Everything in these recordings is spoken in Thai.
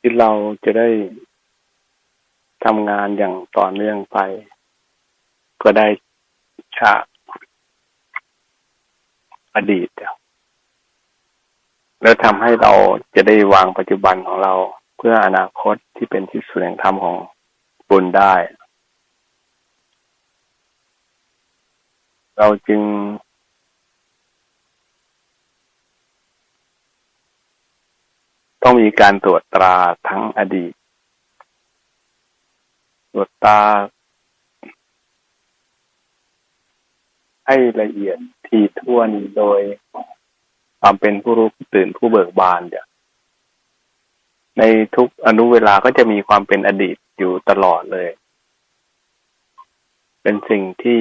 ที่เราจะได้ทำงานอย่างต่อเนื่องไป ก็ได้ฉากอดีต แล้วทำให้เราจะได้วางปัจจุบันของเราเพื่ออนาคตที่เป็นที่สุดแห่งธรรมของบุญได้ เราจึง ต้องมีการตรวจตราทั้งอดีต ตรวจตราให้ละเอียดทีท่วนโดยความเป็นผู้รู้ผู้ตื่นผู้เบิกบานเนี่ยในทุกอนุเวลาก็จะมีความเป็นอดีตอยู่ตลอดเลย เป็นสิ่งที่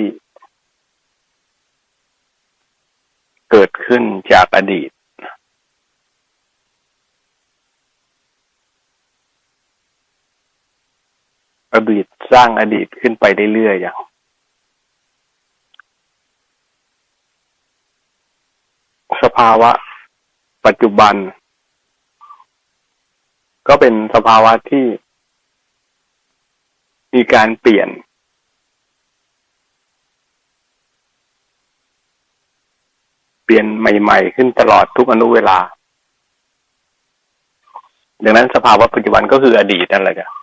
เกิดขึ้นจากอดีต อดีตสร้างอดีตขึ้นไปเรื่อยๆอย่างสภาวะ ปัจจุบัน ก็เป็นสภาวะที่ มีการเปลี่ยน เปลี่ยนใหม่ ๆ ขึ้นตลอดทุกอนุเวลา ดังนั้นสภาวะปัจจุบันก็คืออดีตนั่นแหละจ้ะ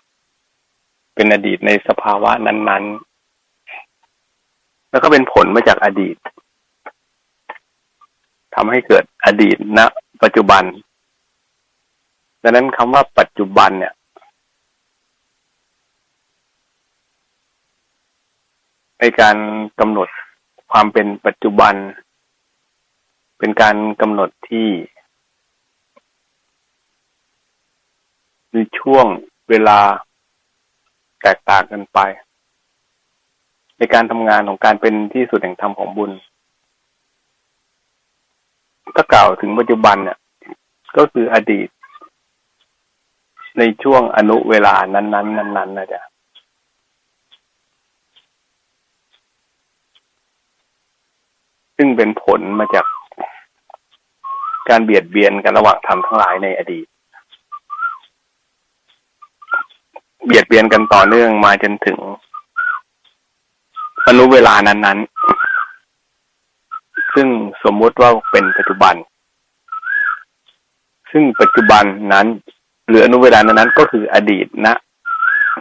เป็นอดีตในสภาวะนั้น ๆ แล้วก็เป็นผลมาจากอดีตทำให้เกิดอดีตณนะปัจจุบัน ดังนั้นคำว่าปัจจุบันเนี่ย ในการกำหนดความเป็นปัจจุบัน เป็นการกำหนดที่มีช่วงเวลา แตกต่างกันไป ในการทำงานของการเป็นที่สุดแห่งธรรมของบุญ ถ้ากล่าวถึงปัจจุบันเนี่ยก็คืออดีต ในช่วงอนุเวลานั้นๆนั้นๆนะจ๊ะซึ่งเป็นผลมาจากการเบียดเบียนกันระหว่างธรรมทั้งหลายในอดีต เบียดเบียนกันต่อเนื่องมาจนถึงอนุเวลานั้นๆ ซึ่งสมมุติว่าเป็นปัจจุบัน ซึ่งปัจจุบันนั้นหรืออนุเวลานั้นก็คืออดีตณ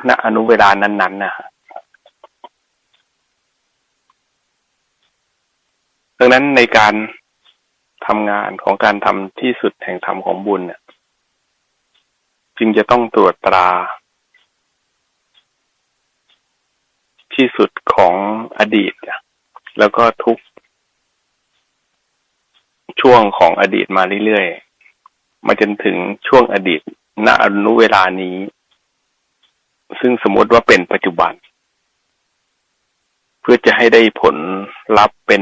ณอนุเวลานั้นๆนะดังนั้นในการทำงานของการทำที่สุดแห่งธรรมของบุญเนี่ยจึงจะต้องตรวจตรา ที่สุดของอดีต แล้วก็ทุกช่วงของอดีตมาเรื่อยๆ มาจนถึงช่วงอดีต ณ อนุเวลานี้ ซึ่งสมมติว่าเป็นปัจจุบัน เพื่อจะให้ได้ผลลัพธ์เป็น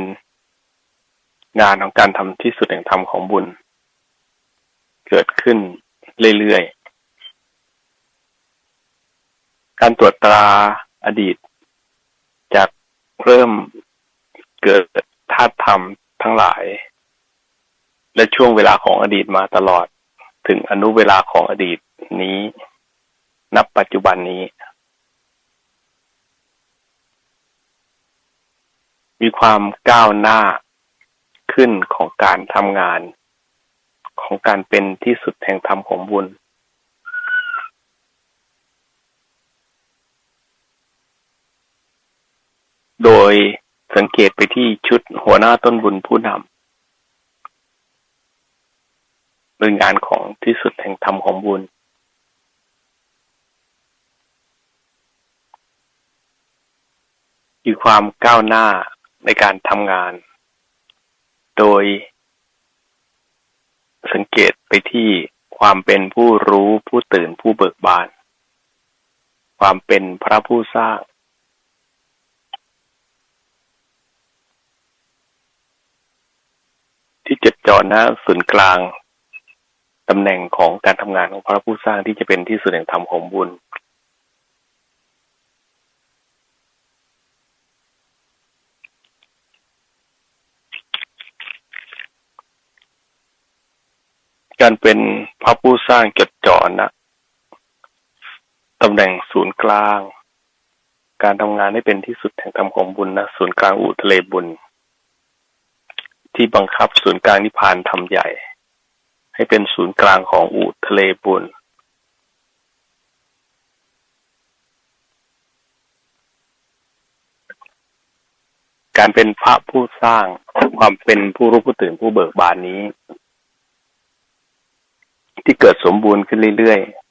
งานของการทำที่สุดแห่งธรรมของบุญ เกิดขึ้นเรื่อยๆ การตรวจตราอดีต เริ่มเกิดธาตุธรรมทั้งหลาย และช่วงเวลาของอดีตมาตลอดถึงอนุเวลาของอดีตนี้ นับปัจจุบันนี้ มีความก้าวหน้าขึ้นของการทำงาน ของการเป็นที่สุดแห่งธรรมของบุญ โดยสังเกตไปที่ชุดหัวหน้าต้นบุญผู้นำโดยงานของที่สุดแห่งธรรมของบุญมีความก้าวหน้าในการทำงาน โดย สังเกตไปที่ความเป็นผู้รู้ผู้ตื่นผู้เบิกบาน ความเป็นพระผู้สร้าง ที่จดจ่อหน้าศูนย์กลางตำแหน่งของการทำงานของพระผู้สร้างที่จะเป็นที่สุดแห่งธรรมของบุญ การเป็นพระผู้สร้างจดจ่อนะตำแหน่งศูนย์กลาง การทำงานให้เป็นที่สุดแห่งธรรมของบุญนะศูนย์กลางอู่ทะเลบุญ ที่บังคับศูนย์กลางนิพพานทำใหญ่ ให้เป็นศูนย์กลางของอูทะเลบุญการเป็นพระผู้สร้างความเป็นผู้รู้ผู้ตื่นผู้เบิกบานนี้ ที่เกิดสมบูรณ์ขึ้นเรื่อยๆ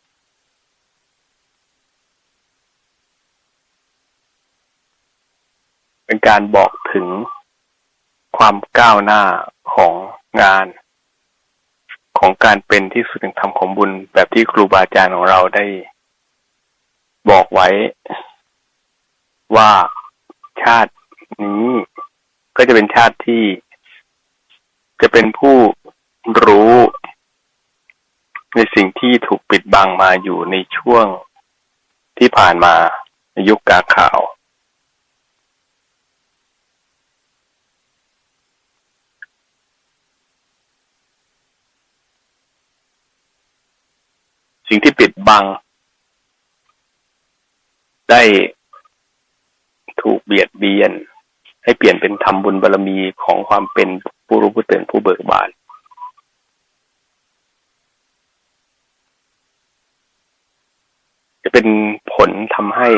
เป็นการบอกถึง ความก้าวหน้าของงาน ของการเป็นที่สุดแห่งธรรมของบุญ แบบที่ครูบาอาจารย์ของเราได้ บอกไว้ว่าชาตินี้ก็จะเป็นชาติที่จะเป็นผู้รู้ ในสิ่งที่ถูกปิดบังมาอยู่ในช่วงที่ผ่านมาในยุคกาข่าว สิ่งที่ปิดบัง ได้ถูกเบียดเบียน ให้เปลี่ยนเป็นทำบุญบารรมีของความเป็นผู้รู้ผู้ตื่นผู้เบิกบาน จะเป็นผลทำให้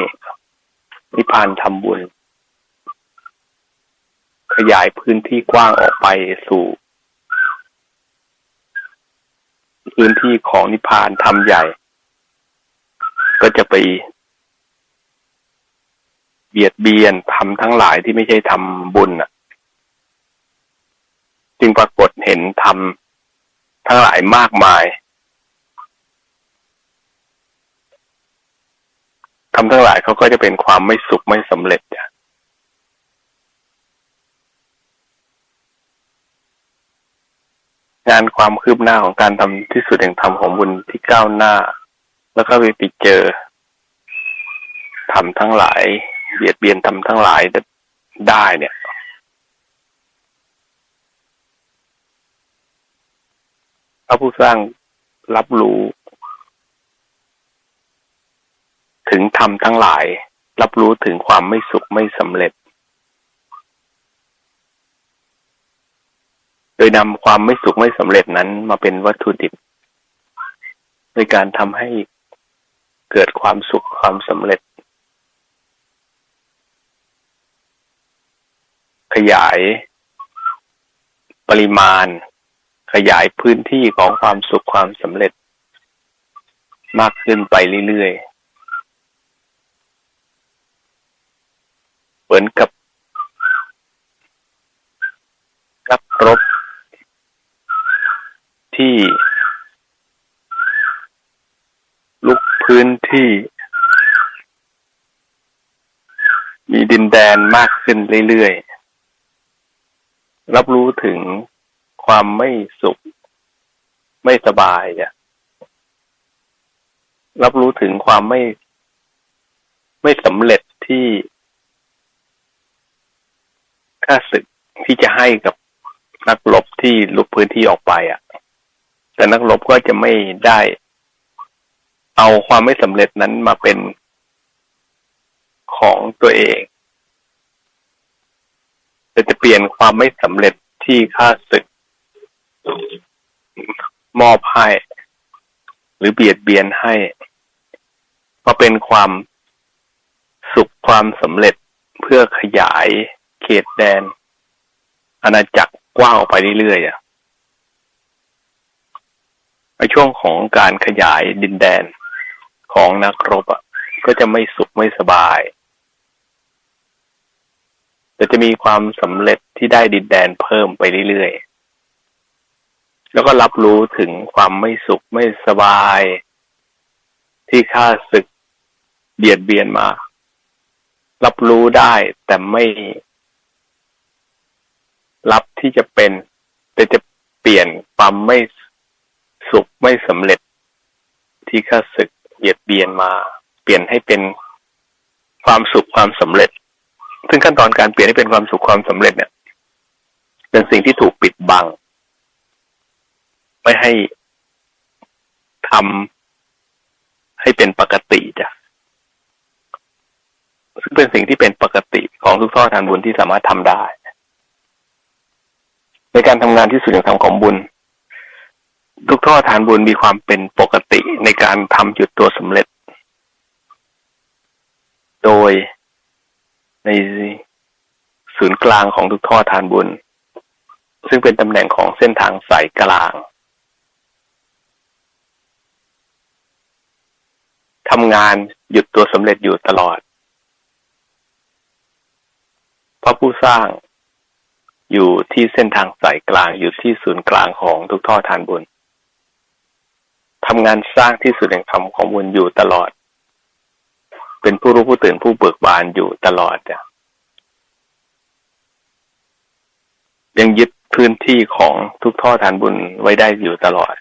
นิพพานทำบุญ ขยายพื้นที่กว้างออกไปสู่ พื้นที่ของนิพพานทำใหญ่ ก็จะไปเบียดเบียนทำทั้งหลายที่ไม่ใช่ทำบุญอะ จึงปรากฏเห็นทำทั้งหลายมากมายทำทั้งหลายเขาก็จะเป็นความไม่สุขไม่สำเร็จจ้ะ งานความคืบหน้าของการทำที่สุดแห่งธรรมของบุญที่ก้าวหน้า แล้วก็ไปไปเจอทำทั้งหลายเบียดเบียนทำทั้งหลายได้เนี่ย พระผู้สร้างรับรู้ ถึงทำทั้งหลาย รับรู้ถึงความไม่สุขไม่สำเร็จ โดยนำความไม่สุขไม่สำเร็จนั้นมาเป็นวัตถุดิบในการทำให้เกิดความสุขความสำเร็จ ขยายปริมาณ ขยายพื้นที่ของความสุขความสำเร็จ มากขึ้นไปเรื่อยๆ เหมือนกับนักรบ ที่ลุกพื้นที่ มีดินแดนมากขึ้นเรื่อยๆ รับรู้ถึงความไม่สุข ไม่สบายอะรับรู้ถึงความไม่ ไม่สำเร็จที่ค่าศึกที่จะให้กับนักรบที่ลุกพื้นที่ออกไป อะ แต่นักรบก็จะไม่ได้เอาความไม่สำเร็จนั้นมาเป็นของตัวเองแต่จะเปลี่ยนความไม่สำเร็จที่ค่าศึก มอบให้ หรือเบียดเบียนให้มาเป็นความสุขความสำเร็จเพื่อขยายเขตแดน อาณาจักรกว้างออกไปเรื่อยๆอะ ช่วงของการขยายดินแดนของนักรบอะก็จะไม่สุขไม่สบาย แต่จะมีความสำเร็จที่ได้ดินแดนเพิ่มไปเรื่อยๆ แล้วก็รับรู้ถึงความไม่สุขไม่สบาย ที่ข้าศึกเบียดเบียนมา รับรู้ได้แต่ไม่ รับที่จะเป็น แต่จะเปลี่ยนความไม่ สุขไม่สำเร็จที่ข้าศึกเบียดเบียนมา เปลี่ยนให้เป็นความสุขความสำเร็จ ซึ่งขั้นตอนการเปลี่ยนให้เป็นความสุขความสำเร็จเนี่ย เป็นสิ่งที่ถูกปิดบัง ไม่ให้ทำให้เป็นปกติจ้ะซึ่งเป็นสิ่งที่เป็นปกติของทุกท่อทานบุญที่สามารถทำได้ ในการทำงานที่สุดอย่างทำของบุญ ทุกท่อทานบุญมีความเป็นปกติในการทำจุดตัวสำเร็จ โดยในศูนย์กลางของทุกท่อทานบุญ ซึ่งเป็นตำแหน่งของเส้นทางสายกลางทำงานหยุดตัวสำเร็จอยู่ตลอด พระผู้สร้างอยู่ที่เส้นทางสายกลางอยู่ที่ศูนย์กลางของทุกท่อทานบุญ ทำงานสร้างที่สุดแห่งธรรมของบุญอยู่ตลอด เป็นผู้รู้ผู้ตื่นผู้เบิกบานอยู่ตลอดยังยึดพื้นที่ของทุกท่อทานบุญไว้ได้อยู่ตลอด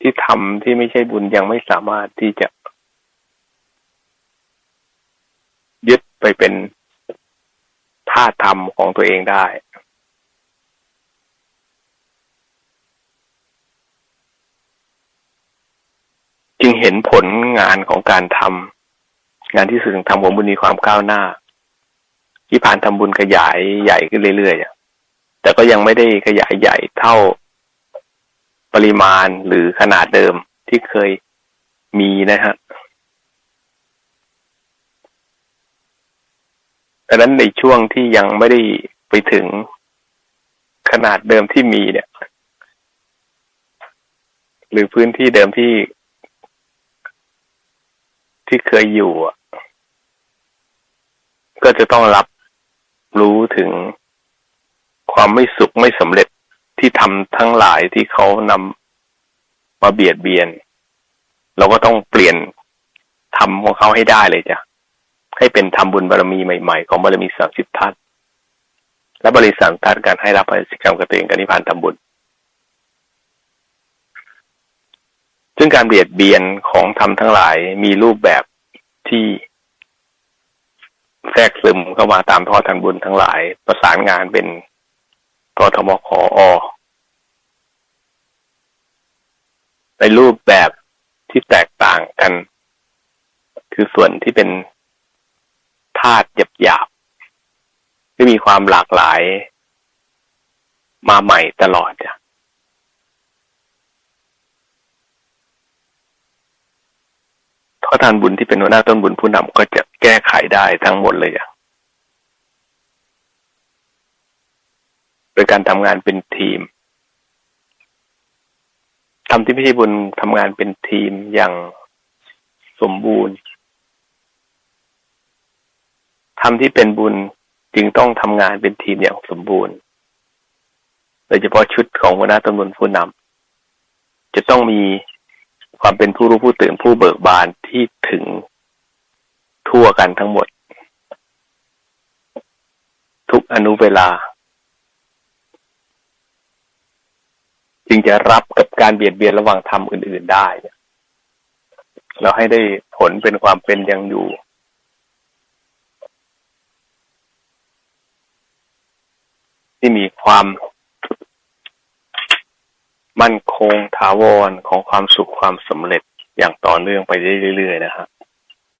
ที่ทำที่ไม่ใช่บุญยังไม่สามารถที่จะ ยึดไปเป็นท่าธรรมของตัวเองได้ จึงเห็นผลงานของการทำงานที่สุดของทำของบุญมีความก้าวหน้า ที่ผ่านทำบุญขยายใหญ่ขึ้นเรื่อยๆแต่ก็ยังไม่ได้ขยายใหญ่เท่าปริมาณหรือขนาดเดิมที่เคยมีนะฮะดังนั้นในช่วงที่ยังไม่ได้ไปถึงขนาดเดิมที่มีเนี่ย หรือพื้นที่เดิมที่ ที่เคยอยู่ก็จะต้องรับรู้ถึงความไม่สุขไม่สำเร็จที่ทำทั้งหลายที่เขานำมาเบียดเบียน เราก็ต้องเปลี่ยนทำของเขาให้ได้เลยจ้ะให้เป็นทำบุญบารมีใหม่ ๆ ของบารมีสามสิบทัศและบริสัมทัศการให้รับอสิกรรมกระเตงกับนิพพานทำบุญ ซึ่งการเบียดเบียนของธรรมทั้งหลายมีรูปแบบที่แทรกซึมเข้ามาตามท่อทันบุญทั้งหลาย ประสานงานเป็นกทมขออในรูปแบบที่แตกต่างกัน คือส่วนที่เป็นธาตุหยาบๆที่มีความหลากหลาย มาใหม่ตลอดจ้ะ ข้อทานบุญที่เป็นหัวหน้าต้นบุญผู้นำก็จะแก้ไขได้ทั้งหมดเลยอะโดยการทำงานเป็นทีมทำที่พิธีบุญทำงานเป็นทีมอย่างสมบูรณ์ทำที่เป็นบุญจึงต้องทำงานเป็นทีมอย่างสมบูรณ์ โดยเฉพาะชุดของหัวหน้าตำรวจผู้นำจะต้องมี ความเป็นผู้รู้ผู้ตื่นผู้เบิกบานที่ถึงทั่วกันทั้งหมด ทุกอนุเวลา จึงจะรับกับการเบียดเบียนระหว่างธรรมอื่น ๆได้ เราให้ได้ผลเป็นความเป็นยังอยู่ที่มีความ มั่นคงถาวรของความสุขความสำเร็จอย่างต่อเนื่องไปเรื่อยๆนะฮะ